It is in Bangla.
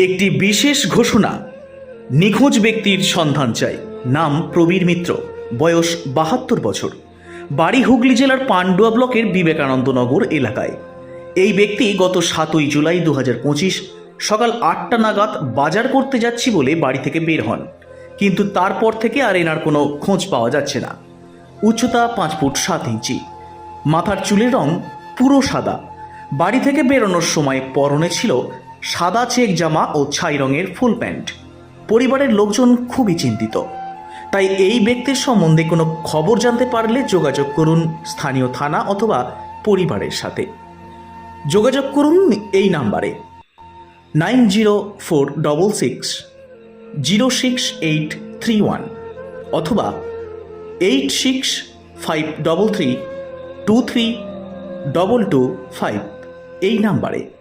একটি বিশেষ ঘোষণা। নিখোঁজ ব্যক্তির সন্ধান চাই। নাম প্রবীর মিত্র। বয়স বাহাত্তর বছর। বাড়ি হুগলি জেলার পান্ডুয়া ব্লকের বিবেকানন্দনগর এলাকায়। এই ব্যক্তি গত সাতই জুলাই দু সকাল আটটা নাগাদ বাজার করতে যাচ্ছি বলে বাড়ি থেকে বের হন। কিন্তু তারপর থেকে আর এনার কোনো খোঁজ পাওয়া যাচ্ছে না। উচ্চতা পাঁচ ফুট সাত ইঞ্চি। মাথার চুলের রং পুরো সাদা। বাড়ি থেকে বেরোনোর সময় পরনে ছিল সাদা চেক জামা ও ছাই রঙের ফুল প্যান্ট। পরিবারের লোকজন খুবই চিন্তিত। তাই এই ব্যক্তির সম্বন্ধে কোনো খবর জানতে পারলে যোগাযোগ করুন স্থানীয় থানা অথবা পরিবারের সাথে। যোগাযোগ করুন এই নাম্বারে। Nine zero four double six zero six eight three one অথবা eight six five double three two three double two five এই নাম্বারে।